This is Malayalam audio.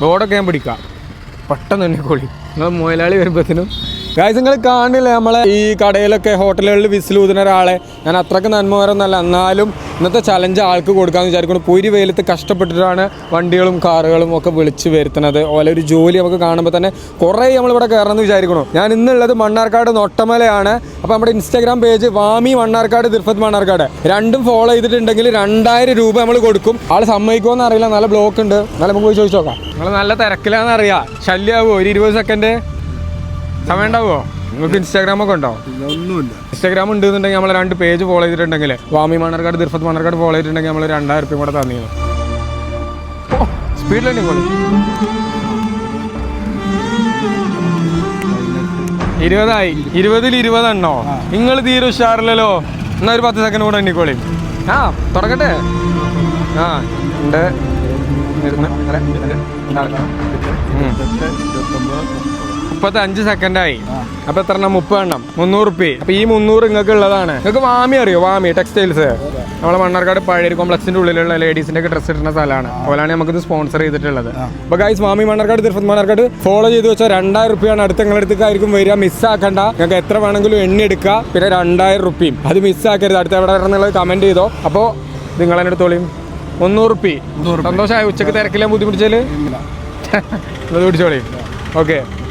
ബോർഡൊക്കെ ഞാൻ പിടിക്കാം. പെട്ടെന്ന് തന്നെ കൊളി നിങ്ങൾ മുതലാളി വരുമ്പോഴത്തേനും ഗായ്സ് നിങ്ങൾ കാണില്ലേ നമ്മളെ ഈ കടയിലൊക്കെ ഹോട്ടലുകളിൽ വിസിലൂതുന്ന ഒരാളെ? ഞാൻ അത്രയ്ക്ക് നന്മകരമൊന്നല്ല എന്നാലും ഇന്നത്തെ ചലഞ്ച് ആൾക്ക് കൊടുക്കാമെന്ന് വിചാരിക്കുന്നു. പൊരി വെയിലത്ത് കഷ്ടപ്പെട്ടിട്ടാണ് വണ്ടികളും കാറുകളും ഒക്കെ വിളിച്ച് വരുത്തുന്നത്. ഓലെ ഒരു ജോലി നമുക്ക് കാണുമ്പോൾ തന്നെ കുറേ നമ്മളിവിടെ കയറണമെന്ന് വിചാരിക്കണു ഞാൻ ഇന്നുള്ളത് മണ്ണാർക്കാട് നൊട്ടമലയാണ് അപ്പോൾ നമ്മുടെ ഇൻസ്റ്റാഗ്രാം പേജ് വാമി മണ്ണാർക്കാട് ദിർഫത്ത് മണ്ണാർക്കാട്. രണ്ടും ഫോളോ ചെയ്തിട്ടുണ്ടെങ്കിൽ രണ്ടായിരം രൂപ നമ്മൾ കൊടുക്കും. ആൾ സമ്മതിക്കുമോ അറിയില്ല. നല്ല ബ്ലോക്ക് ഉണ്ട്. നല്ല നമുക്ക് പോയി ചോദിച്ചു നോക്കാം. നിങ്ങൾ നല്ല തിരക്കിലാണെന്നറിയാം ശല്യമാവോ ഒരു ഇരുപത് സെക്കൻഡ് സമയം ഉണ്ടാവുമോ? നിങ്ങൾക്ക് ഇൻസ്റ്റാഗ്രാം ഒക്കെ ഉണ്ടോ? ഒന്നുമില്ല. ഇൻസ്റ്റാഗ്രാം ഉണ്ടെന്നുണ്ടെങ്കിൽ നമ്മൾ രണ്ട് പേജ് ഫോളോ ചെയ്തിട്ടുണ്ടെങ്കിൽ വാമി മണ്ണാർക്കാട് ദിർഫത്ത് മണ്ണാർക്കാട് ഫോളോ ചെയ്തിട്ടുണ്ടെങ്കിൽ നമ്മൾ രണ്ടായിരം റുപ്യ കൂടെ തന്നിരുന്നു പോലെ ഇരുപതായി. ഇരുപതിൽ ഇരുപതെണ്ണോ? നിങ്ങൾ തീരെ ഉഷാറില്ലല്ലോ. എന്നാ ഒരു പത്ത് സെക്കൻഡ് കൂടെ എണ്ണിക്കോളി. ആ തുടങ്ങട്ടെ. ആ ഉണ്ട്. ഇരുന്ന്, അര, രണ്ട്, നാല്. ഉം. മുപ്പത്തി അഞ്ച് സെക്കൻഡായി അപ്പൊ എത്ര എണ്ണം? മുപ്പത് എണ്ണം. മുന്നൂറ് റുപ്യ അപ്പൊ ഈ മുന്നൂറ് നിങ്ങൾക്ക് ഉള്ളതാണ്. നിങ്ങൾക്ക് വാമി അറിയോ? വാമി ടെക്സ്റ്റൈൽസ് നമ്മളെ മണ്ണാർക്കാട് പഴയ കോംപ്ലക്സിന്റെ ഉള്ളിലുള്ള ലേഡീസിന്റെ ഒക്കെ ഡ്രസ്സ് ഇടുന്ന സ്ഥലമാണ്. അതുപോലെയാണ് നമുക്കിത് സ്പോൺസർ ചെയ്തിട്ടുള്ളത്. അപ്പൊ ഗൈസ് വാമി മണ്ണാർക്കാട് തിരുപ്പതി മണ്ണാർക്കാട് ഫോളോ ചെയ്ത് വെച്ചാൽ രണ്ടായിരം റുപ്യാണ് അടുത്ത നിങ്ങളുടെ അടുത്തേക്കായിരിക്കും വരിക. മിസ്സാക്കണ്ട നിങ്ങൾക്ക് എത്ര വേണമെങ്കിലും എണ്ണി എടുക്കുക. പിന്നെ രണ്ടായിരം റുപ്പിയും അത് മിസ്സാക്കരുത് അടുത്ത എവിടെ വരണമെന്നുള്ളത് കമന്റ് ചെയ്തോ. അപ്പോൾ നിങ്ങൾ എന്നെ എടുത്തോളിയും. മുന്നൂറ് റുപ്യ സന്തോഷമായി. ഉച്ചയ്ക്ക് തിരക്കില്ല ബുദ്ധിമുട്ടിച്ചാൽ? പിടിച്ചോളി ഓക്കെ